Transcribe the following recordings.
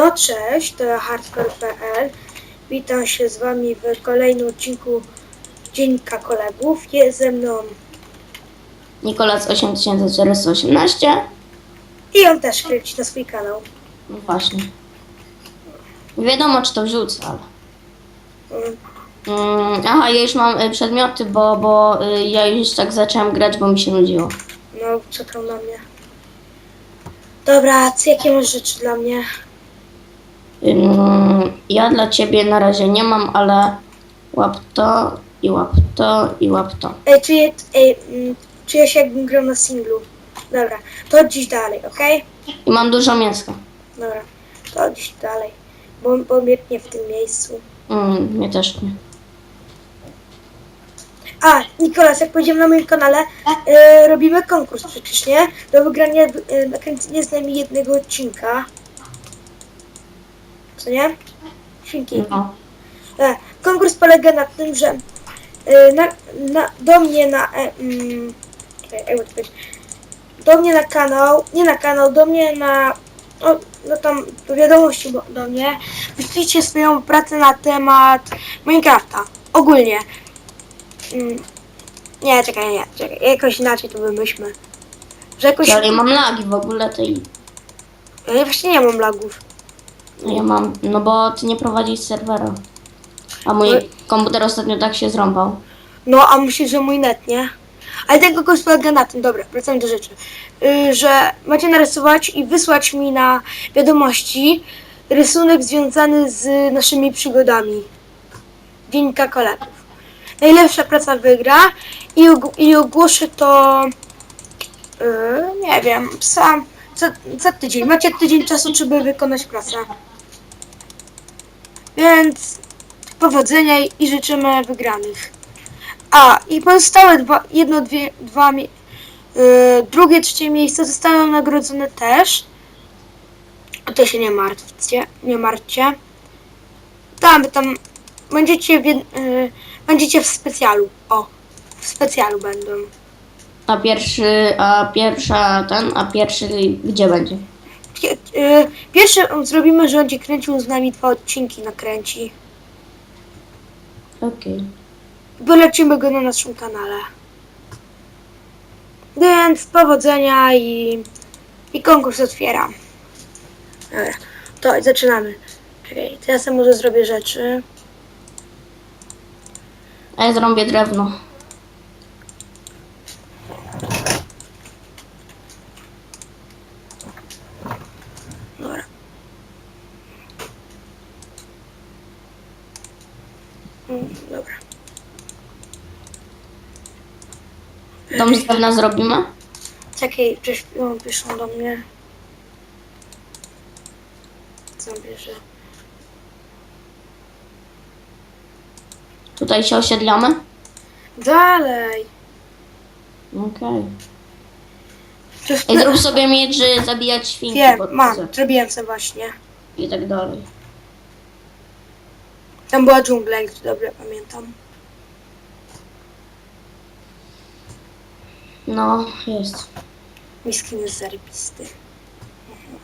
No cześć, to hardcore.pl. Witam się z wami w kolejnym odcinku Dziennika Kolegów. Jest ze mną Nikolac 8418. i on też kręci na swój kanał. No właśnie. Nie wiadomo, czy to wrzucę, ale. Mm, Mm, aha, ja już mam y, przedmioty, bo, bo y, ja już tak zacząłem grać, bo mi się nudziło. No, czekał na mnie. Dobra, co jakie masz rzeczy dla mnie? Ja dla ciebie na razie nie mam, ale łap to i łap to i łap to. Ej, czuję, ej, mm, czuję się jakbym grał na singlu. Dobra, to dziś dalej, okej? I mam dużo mięska. Dobra, to dziś dalej. Bo, bo mnie nie w tym miejscu. Mm, mnie też nie. A, Nikolas, jak pójdziemy na moim kanale, e, robimy konkurs przecież, nie? Do wygrania e, nakręcenie z nami jednego odcinka. Co nie? Świnki. No. E, konkurs polega na tym, że e, na, na, do mnie na... E, mm, czekaj, jakby to powiedzieć, do mnie na kanał, nie na kanał, do mnie na... O, no tam do wiadomości bo- do mnie. Wyślijcie swoją pracę na temat Minecrafta. Ogólnie. Mm, nie, czekaj, nie, czekaj. Jakoś inaczej to wymyślmy. Że jakoś... Ale ja mam lagi w ogóle tej. Ja właśnie nie mam lagów. Ja mam, no bo ty nie prowadzisz serwera. A mój No. komputer ostatnio tak się zrąbał. No, a myślisz, że mój net, nie? Ale ten konkurs polega na tym, dobra, wracamy do rzeczy, yy, że macie narysować i wysłać mi na wiadomości rysunek związany z naszymi przygodami. Dziennika kolegów. Najlepsza praca wygra i, og- i ogłoszę to, yy, nie wiem, sam, za, za tydzień. Macie tydzień czasu, żeby wykonać pracę. Więc powodzenia i życzymy wygranych. A, i pozostałe dwa, jedno, dwie, dwa, yy, drugie, trzecie miejsce zostaną nagrodzone też. O to się nie martwcie, nie martwcie. Tam, tam, będziecie w, yy, będziecie w specjalu, o, w specjalu będą. A pierwszy, a pierwsza ten, a pierwszy gdzie będzie? Pie- yy, Pierwszy zrobimy, że będzie kręcił z nami dwa odcinki, nakręci. Okej. Wylecimy go na naszym kanale. Więc powodzenia i, i konkurs otwieram. Dobra, to zaczynamy. Czekaj, to ja może zrobię rzeczy. A ja zrobię drewno. Dobra. Mm, Dobra. Dom z drewna zrobimy? Czekaj, no, piszą do mnie. Co bierze? Tutaj się osiedlamy? Dalej. Okej. Ej, zrób sobie że zabijać świnki. Wiem, mam, zrobiłem sobie właśnie. I tak dalej. Tam była dżungla, jak dobrze pamiętam. No, jest. Mój skin jest zarybisty.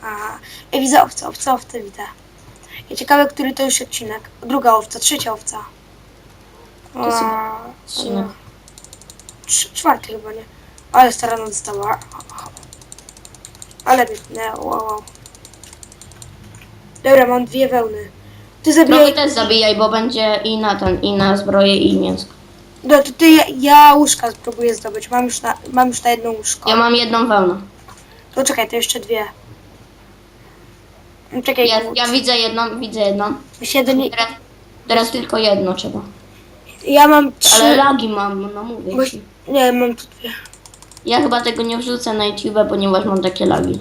A, Ej, widzę owca, owca, owca widzę. I ciekawe, który to już odcinek. Druga owca, trzecia owca. To jest A, odcinek. no. Trz- Czwarty chyba, nie? Ale stara nam została. Ale biedne, wow, wow. Dobra, mam dwie wełny. Ty zabijaj... też zabijaj, bo będzie i na ten, i na zbroję, i mięsko. No, to ty, ja, łóżka spróbuję zdobyć. Mam już na, mam już na jedno łóżko. Ja mam jedną wełnę. To czekaj, to jeszcze dwie. No, Czekaj, Ja, ja widzę jedną, widzę jedną. niej... Teraz, teraz tylko jedno trzeba. Ja mam trzy... Ale lagi mam, no mówię Bo... Nie, mam tu dwie. Ja chyba tego nie wrzucę na YouTube, ponieważ mam takie lagi.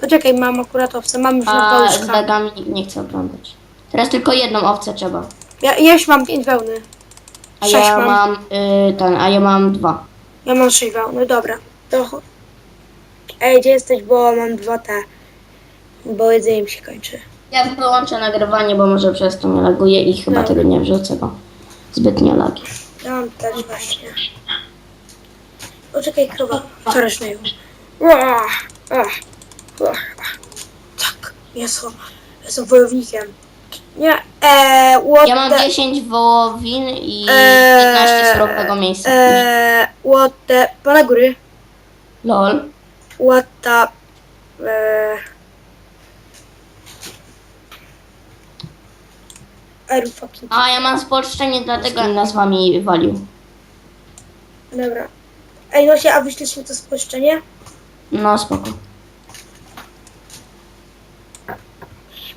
Poczekaj, mam akurat owce, mam już na A z łóżka. lagami nikt nie chce oglądać. Teraz tylko jedną owcę trzeba. Ja, ja już mam pięć wełny. A Sześć ja mam. mam, y, ten, a ja mam dwa. Ja mam sześć wełny, dobra. To... cho- Ej, gdzie jesteś, bo mam dwa te. Bo jedzenie mi się kończy. Ja wyłączę nagrywanie, bo może przez to mnie laguje i chyba Dobra. tego nie wrzucę, bo zbytnie lagi. Ja mam też właśnie. O, czekaj, krowa. Coraz na ją. Ua, ua, ua. Tak, mięso. Jestem wojownikiem. Nie, eee, what Ja mam the... 10 wołowin i Eee, 15 surowego mięsa. Eee, what the... Pana góry. Lol. What the... Eee... I don't fucking... A ja mam spolszczenie, dlatego nas wami walił. Dobra. Ej, no się, a wyślesz mi to spolszczenie? No spoko.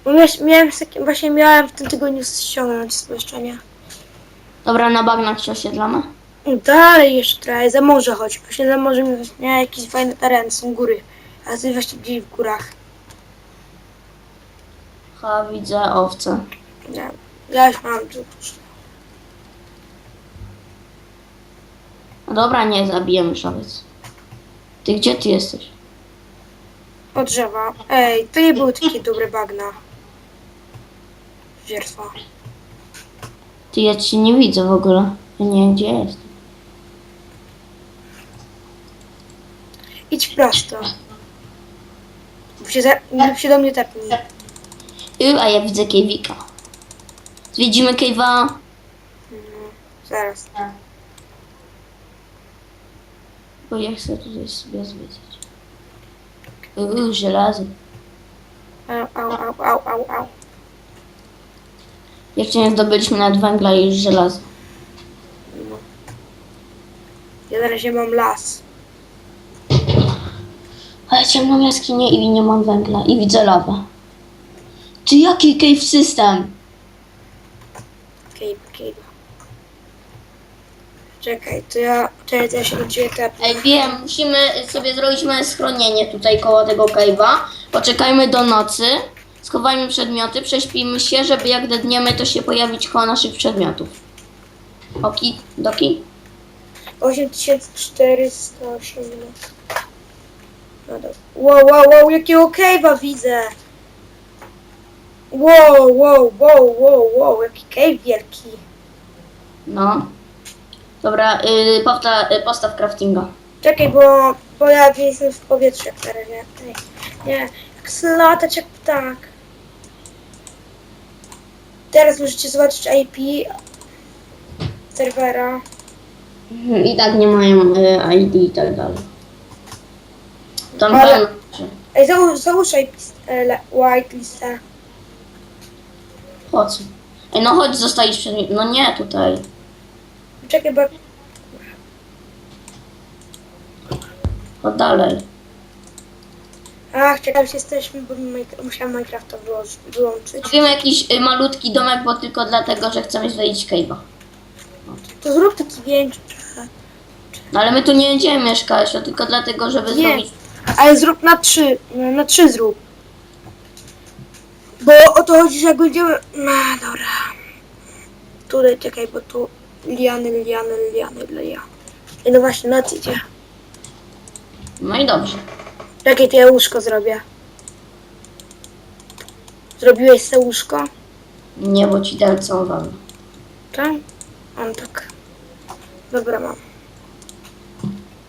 Bo miałem, miałem takie, właśnie miałem w tym tygodniu ściągnąć spolszczenie. Dobra, na bagnach się osiedlamy. No Dalej jeszcze trochę, za morze chodź. Właśnie za morze mi właśnie jakieś fajne tereny, są góry. A ty właśnie gdzieś w górach. Ha, widzę owce. Nie, ja już mam tu. No dobra, nie zabijemy szowiec. Ty gdzie ty jesteś? Od drzewa. Ej, to nie były takie dobre bagna. Wiertwa. Ty ja cię nie widzę w ogóle. Ja nie wiem gdzie jest. Idź prosto. Lub się, za, lub się do mnie tepnij. Y, a ja widzę Kejwika. Zwiedzimy Kejwa. Zaraz. Bo ja chcę tutaj sobie zwiedzić. Uuu, żelazo. Au, au, au, au, au, au. Jeszcze nie zdobyliśmy nawet węgla i żelaza. No. Ja na razie mam las. Ale ciemną jaskinię i nie mam węgla. I widzę lawę. Czy jaki cave system? Cave, cave. Czekaj, to ja, czekaj, to ja się ciebie tepnę. Ej, wiem, musimy sobie zrobić małe schronienie tutaj koło tego cave'a. Poczekajmy do nocy, schowajmy przedmioty, prześpimy się, żeby jak dedniemy, to się pojawić koło naszych przedmiotów. Oki, doki? 8418. No dobra. Wow, wow, wow, jakiego cave'a widzę! Wow, wow, wow, wow, wow, jaki cave wielki. No. Dobra, yy, powta, y, postaw craftinga. Czekaj, bo, bo ja jestem w powietrzu jak teraz, nie? Ej, Nie, jak latać jak ptak. Teraz możecie zobaczyć IP serwera. Mhm, I tak nie mają y, ID i tak dalej. Tam Ale- rzeczy. Ej, załóż, załóż IP e, le- whitelistę. Co? Ej, no chodź zostawić przedmiot. No nie, tutaj. Czekaj, bo Chodź dalej. Ach, czekaj, jesteśmy, bo mi Minecraft- musiałam Minecrafta wyłączyć. Zrobimy jakiś y, malutki domek, bo tylko dlatego, że chcemy zwiedzić cave'a. To zrób taki większy. No ale my tu nie będziemy mieszkać, to tylko dlatego, żeby Nie. zrobić... Ale zrób na trzy, no, na trzy zrób. Bo o to chodzi, że jak będziemy... No dobra. Tutaj czekaj, bo tu liany, liany, liany, liany. No właśnie, noc idzie. No i dobrze. Jakie to ja łóżko zrobię? Zrobiłeś sobie łóżko? Nie, bo ci wagę. Tak? Mam tak. Dobra, mam.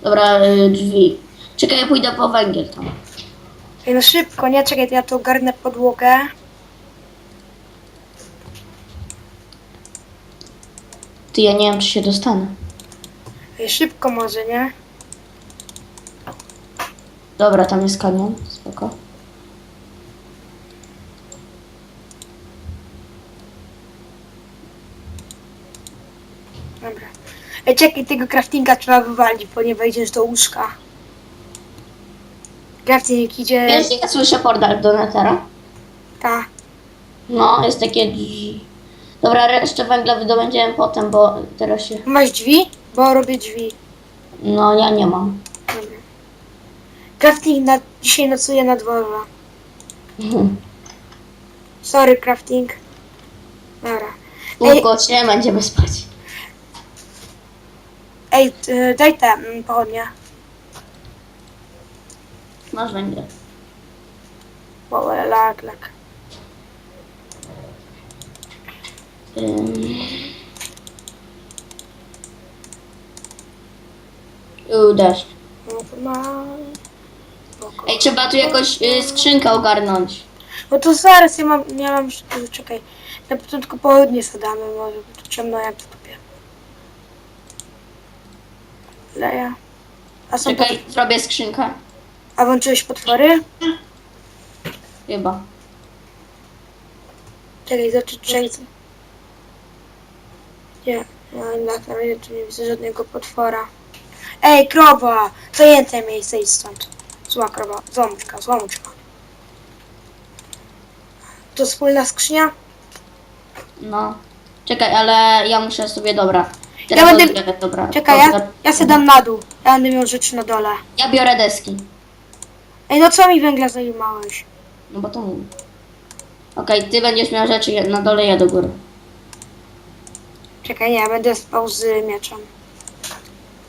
Dobra, y, drzwi. Czekaj, ja pójdę po węgiel tam. Ej, no szybko, nie? Czekaj, to ja tu ogarnę podłogę. Ty, ja nie wiem, czy się dostanę. Ej, szybko może, nie? Dobra, tam jest kanion, spoko. Dobra. Ej, czekaj, tego craftinga trzeba wywalić, bo nie wejdziesz do łóżka. Crafting idzie... Wiesz, ja słyszę portal do Netera. Ta. No, jest takie drzwi. Dobra, resztę węgla wydobędziemy potem, bo teraz się... Masz drzwi? Bo robię drzwi. No, ja nie mam. Dobra. Crafting na... dzisiaj nocuje na dworze. Sorry, crafting. Dobra. Spółko się będziemy spać. ej daj te mm, pochodnie. Masz węgiel. Wow, ale lag, lag. Ym. U, deszcz. To ma... Spoko. Ej, trzeba tu jakoś y, skrzynkę ogarnąć. No to zaraz ja mam, ja mam czekaj. Na początku południe zadamy, może tu ciemno jak w dupie. Leja. A są Czekaj, zrobię skrzynkę. A włączyłeś potwory? Chyba. Czekaj, zobaczyć czekaj. Nie, no jednak na razie tu nie widzę żadnego potwora. Ej, krowa! Zajęte miejsce idź stąd. Zła krowa, złomuczka, złomuczka. To wspólna skrzynia? No. Czekaj, ale ja muszę sobie, dobra. Ja będę- odbiorę, dobra. Czekaj, ja, ja se dam na dół. Ja będę miał rzeczy na dole. Ja biorę deski. Ej, no co mi węgla zajmowałeś? No bo to mówię. Okej, ty będziesz miał rzeczy na dole, ja do góry. Czekaj, nie, ja będę spał z mieczem.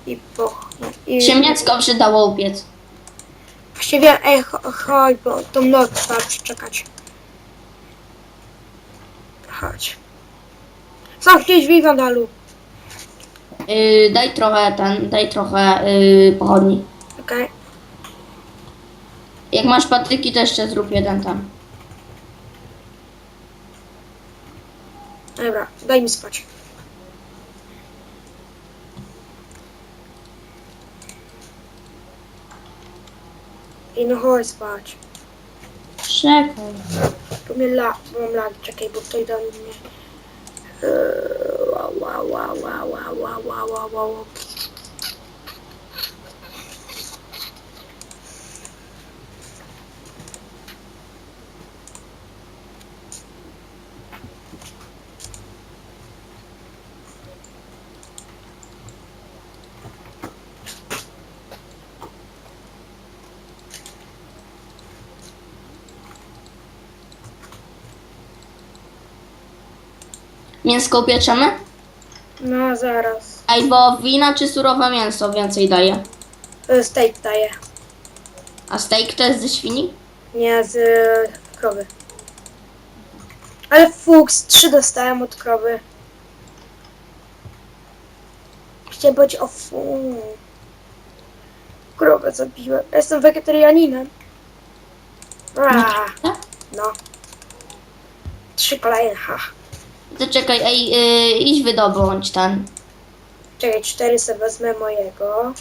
I poch... I... Się mięcko przydało upiec. Właściwie, ej, cho- chodź, bo tą noc trzeba przeczekać. Chodź. Zamknij drzwi, Wandalu. Yy, daj trochę ten, daj trochę yy, pochodni. Okej. Jak masz patyki, to jeszcze zrób jeden tam. Dobra, daj mi spać. I no chodź spać. Czekaj. Bo mnie la, mam lagi, czekaj, bo ktoś do mnie... Eee, Ła, ła, ła, ła, ła, ła, ła, ła, Mięsko upieczemy? No, zaraz. A i wołowina czy surowe mięso więcej daje? E, Steak daję. A steak to jest ze świni? Nie, z e, krowy. Ale fuks, trzy dostałem od krowy. Chciałem powiedzieć o fu. Krowę zabiłem. Ja Jestem wegetarianinem. Tak? no. Trzy kolejne, ha. To czekaj, ej, yy, idź wydobądź ten. Czekaj, cztery sobie wezmę mojego.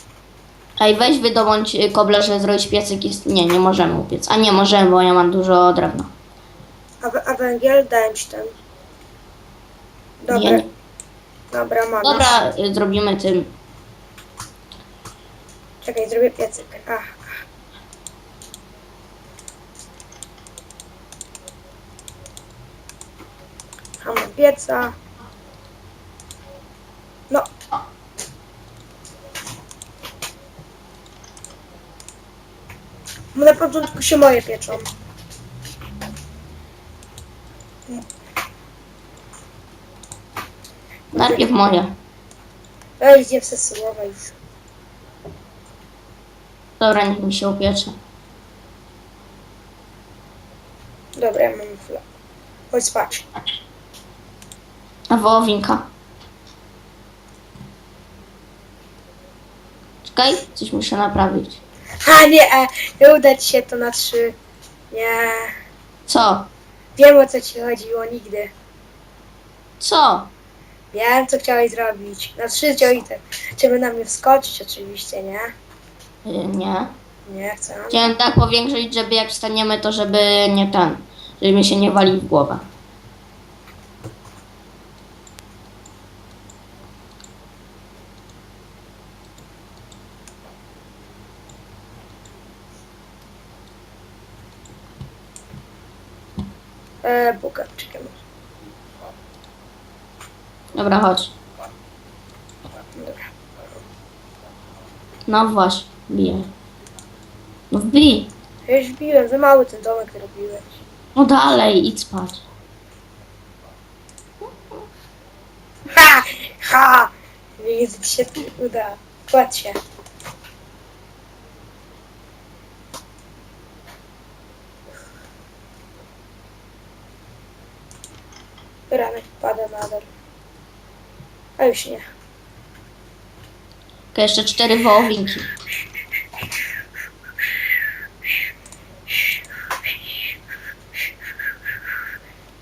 Ej, weź wydobądź y, kobla, żeby zrobić piecyk. Nie, nie możemy upiec. A nie możemy, bo ja mam dużo drewna. A, w- a węgiel dałem ci ten. Dobra, nie. dobra, mam. Dobra, y, zrobimy tym. Czekaj, zrobię piecyk. Ach. A mam pieca. No. Na początku się moje pieczą. Najpierw moje. Ej, chcę słowa już. Dobra, niech mi się upiecze. Dobra, ja mam chwilę. Chodź spać. A wołowinka. Czekaj, coś muszę naprawić. A nie, e, nie uda ci się to na trzy. Nie. Co? Wiem o co ci chodziło nigdy. Co? Wiem co chciałeś zrobić. Na trzy działite. Chciałby na mnie wskoczyć oczywiście, nie? Y, nie. Nie chcę. Chciałem tak powiększyć, żeby jak wstaniemy, to żeby nie ten. Żeby mi się nie wali w głowę. E, czekaj. Dobra, chodź. Dobra. No właśnie, bijaj. No wbij. Ja już biłem, za mały ten domek robiłeś. No dalej, idź spać. Ha! Ha! Widzę, ci się tu uda. Kładź się. Pada nadal. A już nie. Tylko jeszcze cztery wołowinki.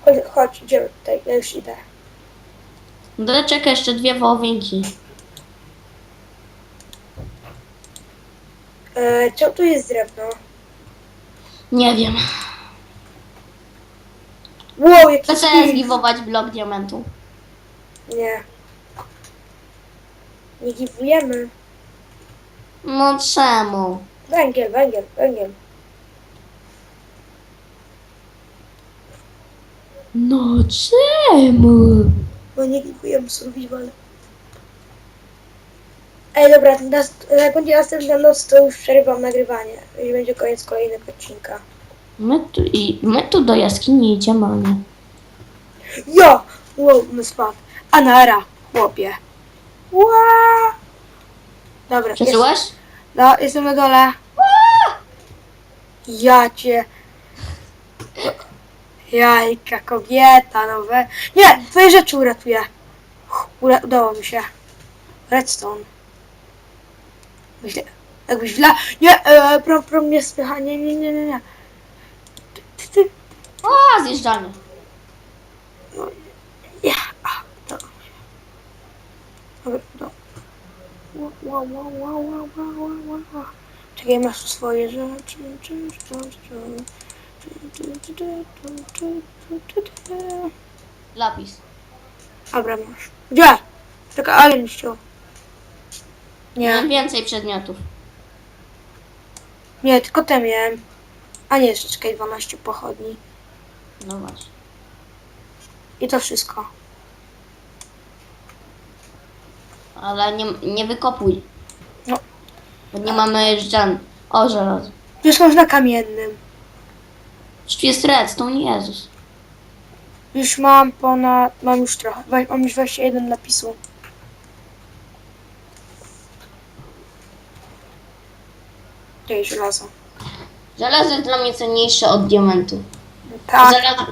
Chodź, chodź, idziemy tutaj, ja już idę. No czekaj, jeszcze dwie wołowinki. E, czemu tu jest drewno? Nie wiem. Wow, jaki spirit. zgiwować blok diamentu. Nie. Nie giwujemy. No czemu? Węgiel, węgiel, węgiel. No czemu? No nie giwujemy survival. Ej, dobra, nas, jak będzie następna noc, to już przerywam nagrywanie. I będzie koniec kolejnego odcinka. My tu, i, my tu do jaskini idziemy, a nie. Jo! Wow, my spadł. Anara, chłopie. Ła! Dobra, jest, Przeżyłeś? no, jestem na dole. Ja cię. Jajka, kobieta, nowe. Nie, twoje rzeczy uratuję. Ura udało mi się. Redstone. Myślę, jakbyś wla... Nie, e, pro, pro mnie spycha. Nie, nie, nie, nie, nie. O, zjeżdżamy. No, ja, a, to. Dobra, no. Wow, wow, wow, wow, wow, wow, masz swoje rzeczy. Lapis. Dobra, masz. Gdzie? Czekaj, ale mi ściął. Nie. Mam więcej przedmiotów. Nie, tylko te miałem. A nie, czekaj, 12 pochodni. No właśnie. I to wszystko. Ale nie, nie wykopuj. No. Bo nie mamy żadnych. O, żelazo. Już można kamiennym. Czy tu jest redstone? Jezus. Już mam ponad, mam już trochę, mam już 21 napisu. Jest żelazo? Żelazo jest dla mnie cenniejsze od diamentu. Tak, Żela-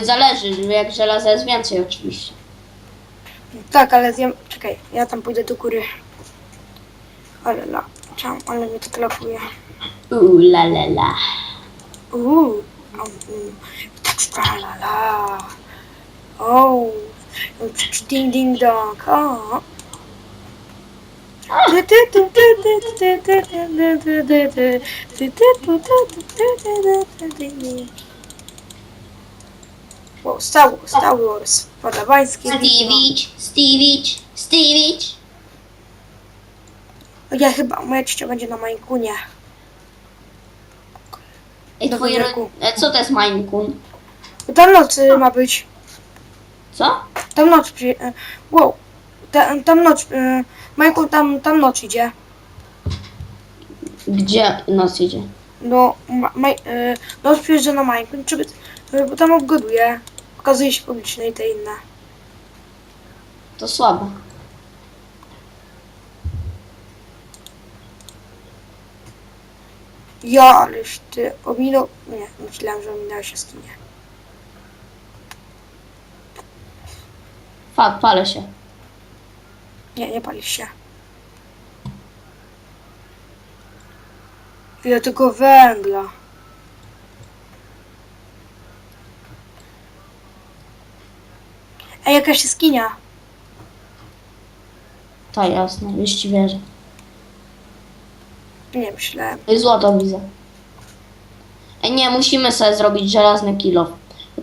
y, zależy, jak żelaza jest więcej oczywiście. tak, ale zjem, czekaj, ja tam pójdę do góry. Ale la, czam, ale mnie to klapuje. Uuu, la la la. Uuu, au, u, tak tra la la. O, ding ding dong, o. Wow, Star, Star Wars, Padawańskie widmo. Stevich, Stevich, Stevich. Ja chyba, moja ciocia będzie na Majkunie. Ej, Do twoje ro... e, Co to jest Mine Kun? Tam noc y, ma być. Co? Tam noc przy... y, Wow. Ta, tam noc... y, Majku, tam, tam noc idzie. Gdzie noc idzie? No, ma, y, noc przyjeżdża na Majku. Czy, y, bo tam obgoduje. Pokazuje się publiczne i te inne. To słabo. Ja, ależ ty ominął... Nie, myślałem, że ominąłeś jaskinię. Fak, palę się. Nie, nie palisz się. Ile tylko węgla. Ej, jakaś jaskinia. Tak, jasne, już ci wierzę. Nie myślałem. I złoto widzę. Ej, nie, musimy sobie zrobić żelazny kilo.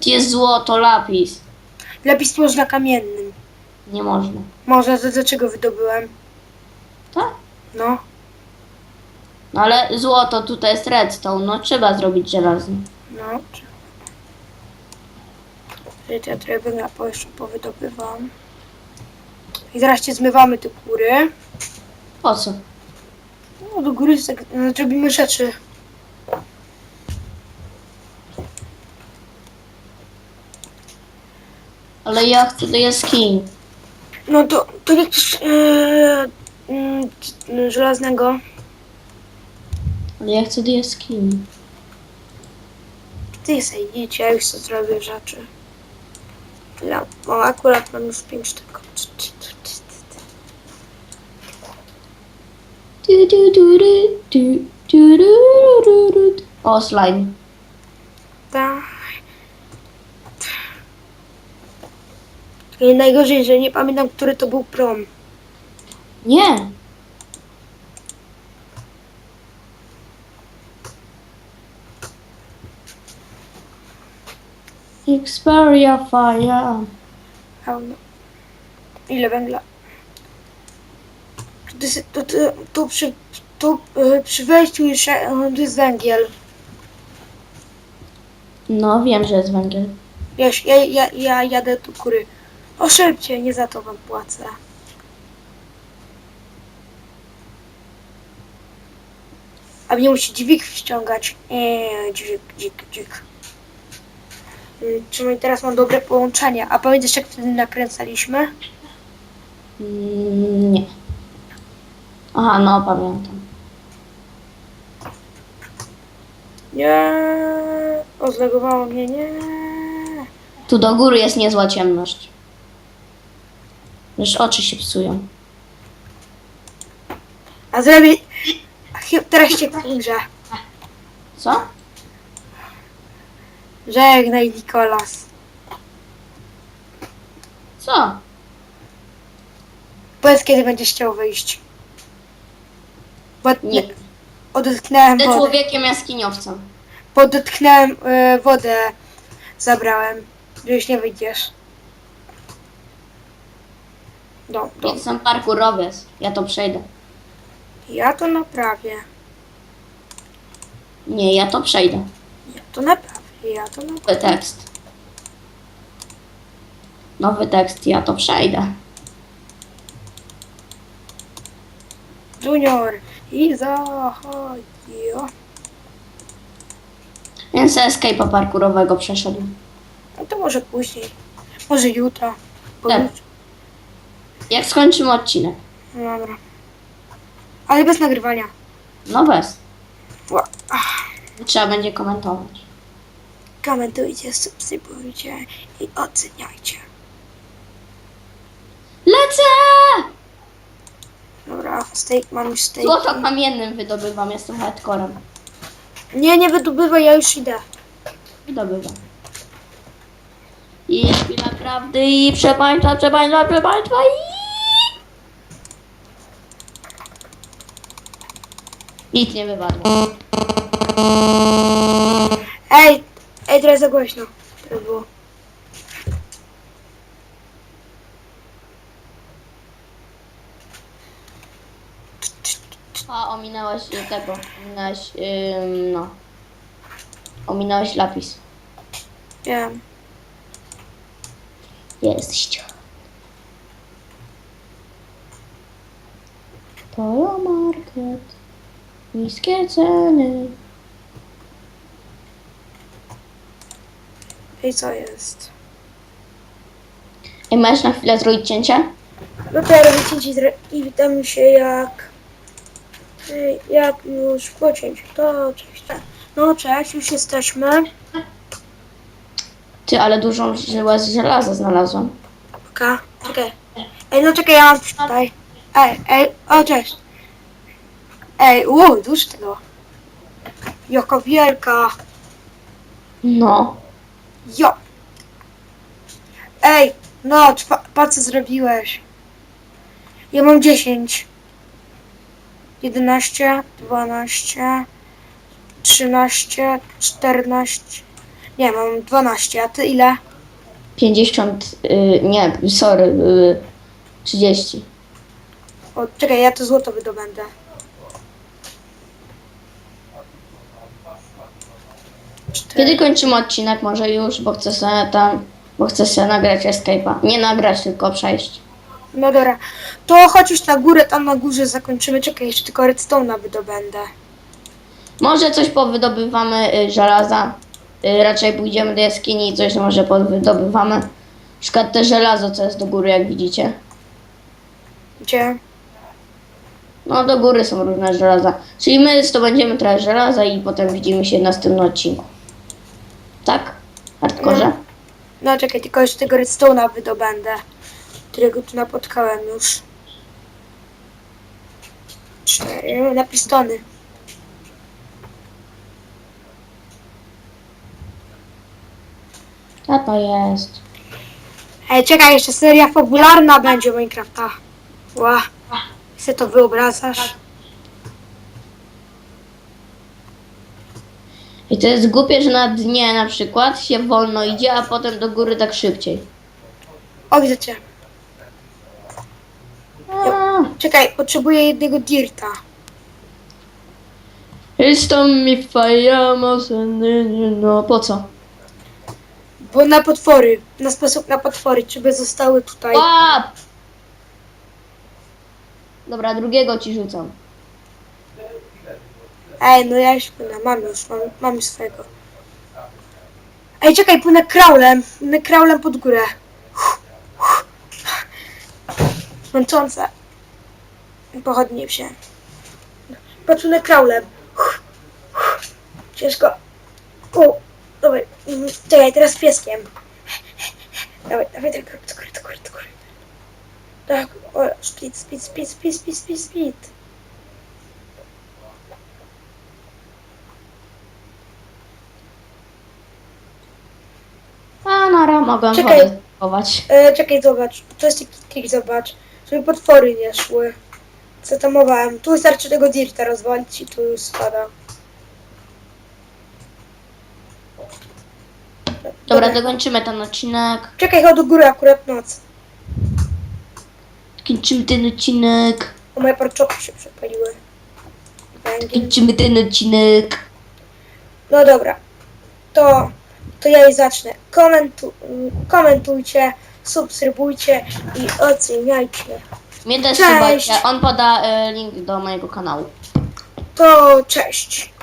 Tu jest złoto, lapis. Lapis można kamiennym. Nie można. Może, to dlaczego wydobyłem? Tak? No. No ale złoto tutaj jest redstone, no trzeba zrobić żelazny. No. Czyli trochę węgla po jeszcze powydobywam. I zaraz cię zmywamy te góry. Po co? No do góry tak, no, zrobimy rzeczy. Ale ja chcę do jaskini. No to, to jak yy, e, mm, mm, żelaznego. Ale ja chcę do jaskini. Ty sejdziecie, ja już sobie zrobię rzeczy. Dla, o, akurat mam już pięć tylko. O, slime. Tak. I najgorzej, że nie pamiętam, który to był prom. Nie. Xperia Fire. Pełno. Ile węgla? Tu, tu, tu, tu, przy, tu y, przy wejściu już y, tu jest węgiel. No, wiem, że jest węgiel. Wiesz, ja, ja, ja jadę tu kury. O szybciej, nie za to wam płacę. A mnie musi dźwig ściągać. Eee, dźwig, dźwig, dźwig. Y, Czyli teraz mam dobre połączenie. A pamiętasz jak wtedy nakręcaliśmy? Mm, Nie. Aha, no pamiętam. Nie. O, zlegowało mnie, nie. Tu do góry jest niezła ciemność. Już oczy się psują. A zrobię... Chy- Teraz cię wkurzę. Co? Żegnaj, Nikolas. Co? Powiedz, kiedy będziesz chciał wyjść. Bo Nie. odetchnąłem Będę wodę. człowiekiem jaskiniowcem. Bo dotknąłem e, wodę. Zabrałem. Że już nie wyjdziesz. Do, do. Jestem parkurowiec. Ja to przejdę. Ja to naprawię. Nie, ja to przejdę. Ja to naprawię. Ja to naprawię. Nowy tekst. Nowy tekst, ja to przejdę. Junior. I zachodzi. Więc escape'a parkurowego przeszedł. No to może później. Może jutro. Pojutrze. Jak skończymy odcinek? Dobra. Ale bez nagrywania. No bez. Ła- Ach. Trzeba będzie komentować. Komentujcie, subskrybujcie i oceniajcie. Lecę! Dobra, steak, mam już steak. Złoto kamiennym wydobywam, jestem hardcorem. Nie, nie wydobywaj, ja już idę. Wydobywam. I chwila prawdy i proszę państwa, proszę państwa, proszę państwa i... Nic nie wypadło. Ej, ej, teraz za głośno. To było. A, ominąłeś tego, ominąłeś, ym, no. Ominąłeś lapis. Wiem. Jest. Polo Market. Niskie ceny. Ej, co jest? Ej, masz na chwilę zrobić cięcie? No to ja robię cięcie zre- i witam się jak... Ej, jak już po cięciu. To cześć. No cześć, już jesteśmy. Ty, ale dużą żyłę z żelaza znalazłam. Oka, czekaj. Ej, no czekaj, ja mam tutaj. Ej, ej, o cześć. Ej, u, dusz tego. Jaka wielka. No. Jo. Ej, no, pa, pa co zrobiłeś. Ja mam 10. 11, 12, 13, 14. Nie, mam 12, a ty ile? 50, y, nie, sorry, y, 30. O, czekaj, ja to złoto wydobędę. Kiedy kończymy odcinek? Może już, bo chcę sobie tam, bo chcę sobie nagrać escape'a. Nie nagrać, tylko przejść. No dobra, to chodź już na górę, tam na górze zakończymy. Czekaj, jeszcze tylko redstone'a wydobędę. Może coś powydobywamy y, żelaza. Y, raczej pójdziemy do jaskini i coś może powydobywamy. Na przykład te żelazo, co jest do góry, jak widzicie. Gdzie? No do góry są różne żelaza. Czyli my zdobędziemy trochę żelaza i potem widzimy się w następnym odcinku. Tak? Hardkorze? No. No czekaj, tylko jeszcze tego redstone'a wydobędę, którego tu napotkałem już. Cztery, na pistony. Co to jest? Ej, czekaj, jeszcze seria fabularna będzie Minecrafta. Ła. Chcę to wyobrażasz? I to jest głupie, że na dnie na przykład się wolno idzie, a potem do góry tak szybciej. O, widzę cię. A, Czekaj, potrzebuję jednego dirta. Jestem mi fajamos, no po co? Bo na potwory, na sposób na potwory, czy by zostały tutaj. Łap! Dobra, drugiego ci rzucam. Ej, no ja już płynę, mam już, mam, mam już swojego. Ej, czekaj, płynę kraulem, płynę kraulem pod górę. Męczące. Pochodnie wziąłem. Płynę kraulem. Ciężko. U, dobra, mm, czekaj, teraz pieskiem. Dawaj, dawaj, dawaj, do góry, do góry, do góry. Tak, o, speed, speed, speed, speed, speed, speed, speed. Mogłem Czekaj. wodę schować. E, czekaj, zobacz. To jest trik, zobacz. Żeby potwory nie szły. Co tam mowałem? Tu wystarczy tego dirta rozwalić i tu już spada. Dobra, dokończymy ten odcinek. Czekaj, chodź do góry akurat noc. Kończymy ten odcinek. O, moje parczopy się przepaliły. Węgiel. Kończymy ten odcinek. No dobra. To, to ja jej zacznę. Komentu, komentujcie, subskrybujcie i oceniajcie. Mnie też Cześć. On poda e, link do mojego kanału. To cześć.